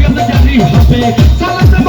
শরীয়ত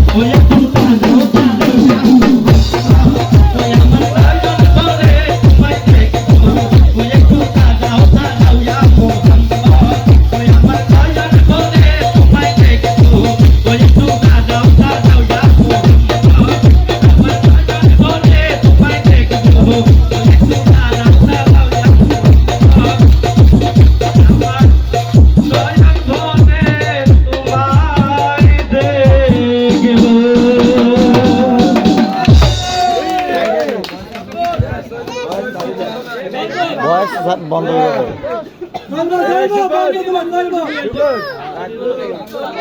বন্ধ হয়ে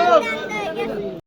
যাবে